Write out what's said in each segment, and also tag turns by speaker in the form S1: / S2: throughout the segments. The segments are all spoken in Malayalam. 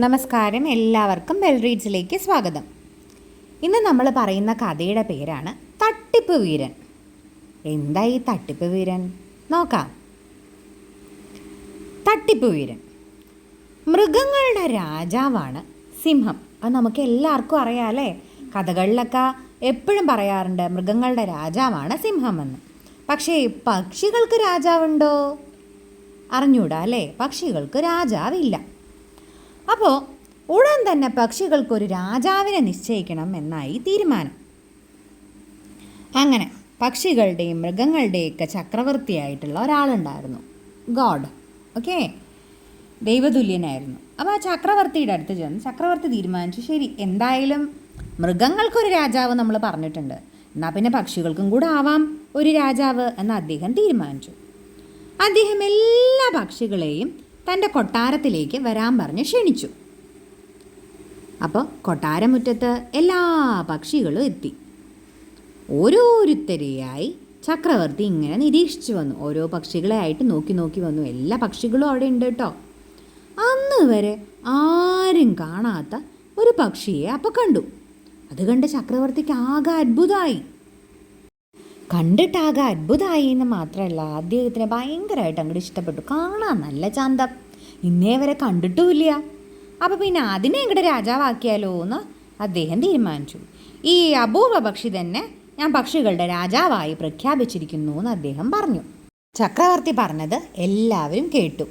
S1: നമസ്കാരം. എല്ലാവർക്കും ബെൽ റീഡ്സിലേക്ക് സ്വാഗതം. ഇന്ന് നമ്മൾ പറയുന്ന കഥയുടെ പേരാണ് തട്ടിപ്പ് വീരൻ. എന്താ ഈ തട്ടിപ്പ് വീരൻ? നോക്കാം. തട്ടിപ്പ് വീരൻ. മൃഗങ്ങളുടെ രാജാവാണ് സിംഹം. അത് നമുക്ക് എല്ലാവർക്കും അറിയാമല്ലേ കഥകളിലൊക്കെ എപ്പോഴും പറയാറുണ്ട് മൃഗങ്ങളുടെ രാജാവാണ് സിംഹം എന്ന്. പക്ഷേ പക്ഷികൾക്ക് രാജാവുണ്ടോ? അറിഞ്ഞൂടാ അല്ലേ? പക്ഷികൾക്ക് രാജാവില്ല. അപ്പോൾ ഉടൻ തന്നെ പക്ഷികൾക്കൊരു രാജാവിനെ നിശ്ചയിക്കണം എന്നായി തീരുമാനം. അങ്ങനെ പക്ഷികളുടെയും മൃഗങ്ങളുടെയൊക്കെ ചക്രവർത്തിയായിട്ടുള്ള ഒരാളുണ്ടായിരുന്നു. ഗോഡ്. ഓക്കെ? ദൈവതുല്യനായിരുന്നു. അപ്പോൾ ആ ചക്രവർത്തിയുടെ അടുത്ത് ചെന്ന് ചക്രവർത്തി തീരുമാനിച്ചു ശരി എന്തായാലും മൃഗങ്ങൾക്കൊരു രാജാവ് നമ്മൾ പറഞ്ഞിട്ടുണ്ട്. എന്നാൽ പിന്നെ പക്ഷികൾക്കും കൂടെ ആവാം ഒരു രാജാവ് എന്ന് അദ്ദേഹം തീരുമാനിച്ചു. അദ്ദേഹം എല്ലാ പക്ഷികളെയും തന്റെ കൊട്ടാരത്തിലേക്ക് വരാൻ പറഞ്ഞ് ക്ഷണിച്ചു. അപ്പോൾ കൊട്ടാരമുറ്റത്ത് എല്ലാ പക്ഷികളും എത്തി. ഓരോരുത്തരെയായി ചക്രവർത്തി ഇങ്ങനെ നിരീക്ഷിച്ചു വന്നു. ഓരോ പക്ഷികളെ ആയിട്ട് നോക്കി നോക്കി വന്നു. എല്ലാ പക്ഷികളും അവിടെ ഉണ്ട് കേട്ടോ. അന്ന് വരെ ആരും കാണാത്ത ഒരു പക്ഷിയെ അപ്പോൾ കണ്ടു. അത് കണ്ട് ചക്രവർത്തിക്ക് ആകെ അത്ഭുതമായി. കണ്ടിട്ടാകെ അത്ഭുതമായി എന്ന് മാത്രമല്ല അദ്ദേഹത്തിന് ഭയങ്കരമായിട്ട് അങ്ങോട്ട് ഇഷ്ടപ്പെട്ടു. കാണാൻ നല്ല ചാന്തം. ഇന്നേ വരെ കണ്ടിട്ടുമില്ല. അപ്പോൾ പിന്നെ അതിനെ ഇങ്ങോട്ട് രാജാവാക്കിയാലോ എന്ന് അദ്ദേഹം തീരുമാനിച്ചു. ഈ അപൂർവ പക്ഷി തന്നെ ഞാൻ പക്ഷികളുടെ രാജാവായി പ്രഖ്യാപിച്ചിരിക്കുന്നു എന്ന് അദ്ദേഹം പറഞ്ഞു. ചക്രവർത്തി പറഞ്ഞത് എല്ലാവരും കേട്ടു.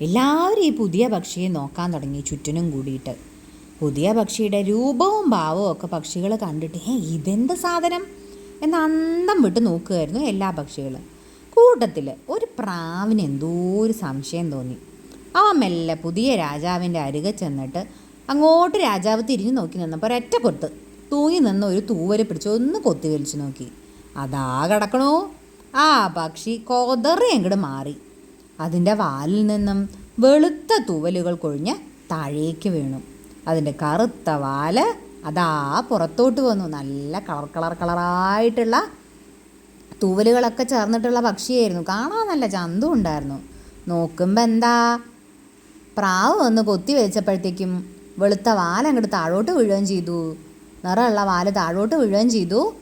S1: എല്ലാവരും ഈ പുതിയ പക്ഷിയെ നോക്കാൻ തുടങ്ങി ചുറ്റിനും കൂടിയിട്ട്. പുതിയ പക്ഷിയുടെ രൂപവും ഭാവവും ഒക്കെ പക്ഷികൾ കണ്ടിട്ട് ഏ ഇതെന്ത് സാധനം? എന്ന് അന്തം വിട്ട് നോക്കുകയായിരുന്നു എല്ലാ പക്ഷികളും. കൂട്ടത്തിൽ ഒരു പ്രാവിന് എന്തോ ഒരു സംശയം തോന്നി. അവ മെല്ലെ പുതിയ രാജാവിന്റെ അരികെ ചെന്നിട്ട് അങ്ങോട്ട് രാജാവ് തിരിഞ്ഞു നോക്കി നിന്നപ്പോൾ ഒരൊറ്റ കൊത്ത് തൂങ്ങി നിന്ന് ഒരു തൂവൽ പിടിച്ച് ഒന്ന് കൊത്തി വലിച്ചു നോക്കി. അതാ കിടക്കണോ. ആ പക്ഷി കൊതറി അങ്ങോട്ട് മാറി. അതിന്റെ വാലിൽ നിന്നും വെളുത്ത തൂവലുകൾ കൊഴിഞ്ഞ് താഴേക്ക് വീണു. അതിന്റെ കറുത്ത വാൽ അതാ പുറത്തോട്ട് വന്നു. നല്ല കളർ കളർ കളറായിട്ടുള്ള തൂവലുകളൊക്കെ ചേർന്നിട്ടുള്ള പക്ഷിയായിരുന്നു. കാണാൻ നല്ല ചന്തം ഉണ്ടായിരുന്നു. നോക്കുമ്പോൾ എന്താ? പ്രാവ് വന്ന് കൊത്തി വെച്ചപ്പോഴത്തേക്കും വെളുത്ത വാലങ്ങോട്ട് താഴോട്ട് വീഴുകയും ചെയ്തു. നിറമുള്ള വാൽ താഴോട്ട് വീഴുകയും ചെയ്തു.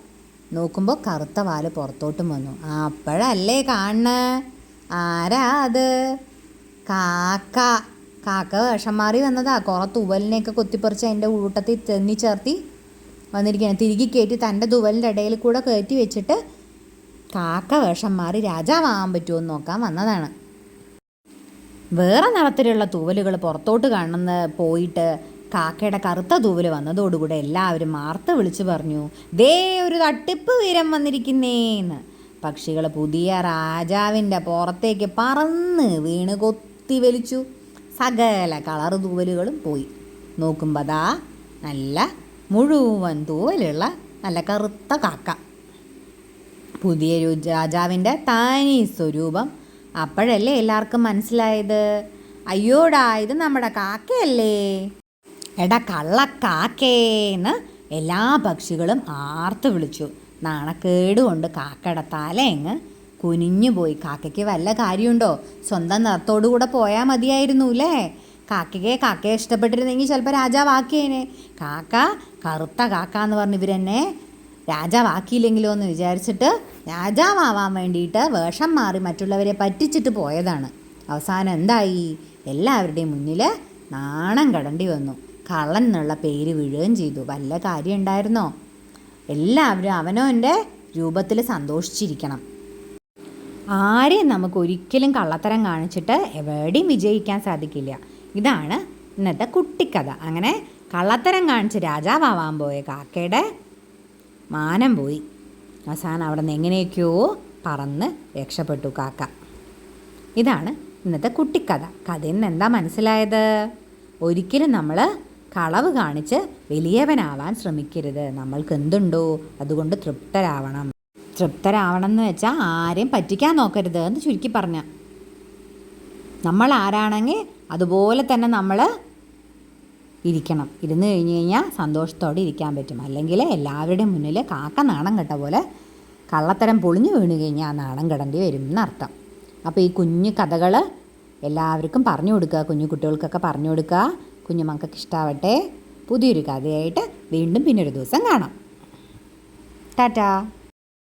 S1: നോക്കുമ്പോൾ കറുത്ത വാൽ പുറത്തോട്ടും വന്നു. അപ്പോഴല്ലേ കാണണേ? ആരാ അത്? കാക്ക. കാക്ക വേഷം മാറി വന്നതാ. കുറേ തുവലിനെയൊക്കെ കൊത്തിപ്പറിച്ച് അതിന്റെ ഊട്ടത്തിൽ തെന്നി ചേർത്തി വന്നിരിക്കുകയാണ്. തിരികെ കയറ്റി തന്റെ തുവലിന്റെ ഇടയിൽ കൂടെ കയറ്റി വെച്ചിട്ട് കാക്ക വേഷം മാറി രാജാവാകാൻ പറ്റുമോ എന്ന് നോക്കാൻ വന്നതാണ്. വേറെ നിറത്തിലുള്ള തൂവലുകൾ പുറത്തോട്ട് കാണുന്ന പോയിട്ട് കാക്കയുടെ കറുത്ത തൂവൽ വന്നതോടുകൂടെ എല്ലാവരും മാർത്ത് വിളിച്ചു പറഞ്ഞു ദേ ഒരു തട്ടിപ്പ് വീരം വന്നിരിക്കുന്നേന്ന്. പക്ഷികൾ പുതിയ രാജാവിന്റെ പുറത്തേക്ക് പറന്ന് വീണ് കൊത്തി വലിച്ചു. സകല കളർ തൂവലുകളും പോയി. നോക്കുമ്പോൾ അതാ നല്ല മുഴുവൻ തൂവലുള്ള നല്ല കറുത്ത കാക്ക. പുതിയ രാജാവിന്റെ തനി സ്വരൂപം. അപ്പോഴല്ലേ എല്ലാവർക്കും മനസ്സിലായത്? അയ്യോടാ ഇത് നമ്മുടെ കാക്കയല്ലേ? എടാ കള്ള കാക്കേന്ന് എല്ലാ പക്ഷികളും ആർത്ത് വിളിച്ചു. നാണക്കേട് കൊണ്ട് കാക്കയുടെ തലയങ്ങ് കുനിഞ്ഞു പോയി. കാക്കയ്ക്ക് വല്ല കാര്യമുണ്ടോ? സ്വന്തം നിറത്തോടുകൂടെ പോയാൽ മതിയായിരുന്നു അല്ലേ കാക്കയ്ക്ക് കാക്കയെ ഇഷ്ടപ്പെട്ടിരുന്നെങ്കിൽ ചിലപ്പോൾ രാജാവാക്കിയേനെ കാക്ക കറുത്ത കാക്ക എന്ന് പറഞ്ഞ് ഇവരെന്നെ രാജാവാക്കിയില്ലെങ്കിലോ എന്ന് വിചാരിച്ചിട്ട് രാജാവാവാൻ വേണ്ടിയിട്ട് വേഷം മാറി മറ്റുള്ളവരെ പറ്റിച്ചിട്ട് പോയതാണ്. അവസാനം എന്തായി? എല്ലാവരുടെയും മുന്നിൽ നാണം കടണ്ടി വന്നു. കള്ളൻ എന്നുള്ള പേര് വീഴുകയും ചെയ്തു. വല്ല കാര്യം ഉണ്ടായിരുന്നോ എല്ലാവരും അവനോ എന്റെ രൂപത്തിൽ സന്തോഷിച്ചിരിക്കണം. ആരെയും നമുക്ക് ഒരിക്കലും കള്ളത്തരം കാണിച്ചിട്ട് എവിടെയും വിജയിക്കാൻ സാധിക്കില്ല. ഇതാണ് ഇന്നത്തെ കുട്ടിക്കഥ. അങ്ങനെ കള്ളത്തരം കാണിച്ച് രാജാവാൻ പോയ കാക്കയുടെ മാനം പോയി. അവസാനം അവിടെ നിന്ന് എങ്ങനെയൊക്കെയോ പറന്ന് രക്ഷപ്പെട്ടു കാക്ക. ഇതാണ് ഇന്നത്തെ കുട്ടിക്കഥ. കഥയിൽ നിന്ന് എന്താ മനസ്സിലായത്? ഒരിക്കലും നമ്മൾ കളവ് കാണിച്ച് വലിയവനാവാൻ ശ്രമിക്കരുത്. നമ്മൾക്ക് എന്തുണ്ടോ അതുകൊണ്ട് തൃപ്തരാവണം. തൃപ്തരാവണം എന്ന് വെച്ചാൽ ആരെയും പറ്റിക്കാൻ നോക്കരുത് എന്ന് ചുരുക്കി പറഞ്ഞ. നമ്മൾ ആരാണെങ്കിൽ അതുപോലെ തന്നെ നമ്മൾ ഇരിക്കണം. ഇരുന്ന് കഴിഞ്ഞ് കഴിഞ്ഞാൽ സന്തോഷത്തോടെ ഇരിക്കാൻ പറ്റും. അല്ലെങ്കിൽ എല്ലാവരുടെയും മുന്നിൽ കാക്ക നാണം കെട്ട പോലെ കള്ളത്തരം പൊളിഞ്ഞു വീണ് കഴിഞ്ഞാൽ നാണം കിടണ്ടി വരും എന്നർത്ഥം അപ്പോൾ ഈ കുഞ്ഞു കഥകൾ എല്ലാവർക്കും പറഞ്ഞു കൊടുക്കുക കുഞ്ഞു കുട്ടികൾക്കൊക്കെ പറഞ്ഞു കൊടുക്കുക. കുഞ്ഞു മക്കൾക്ക് ഇഷ്ടാവട്ടെ. പുതിയൊരു കഥയായിട്ട് വീണ്ടും പിന്നൊരു ദിവസം കാണാം. ടാറ്റാ.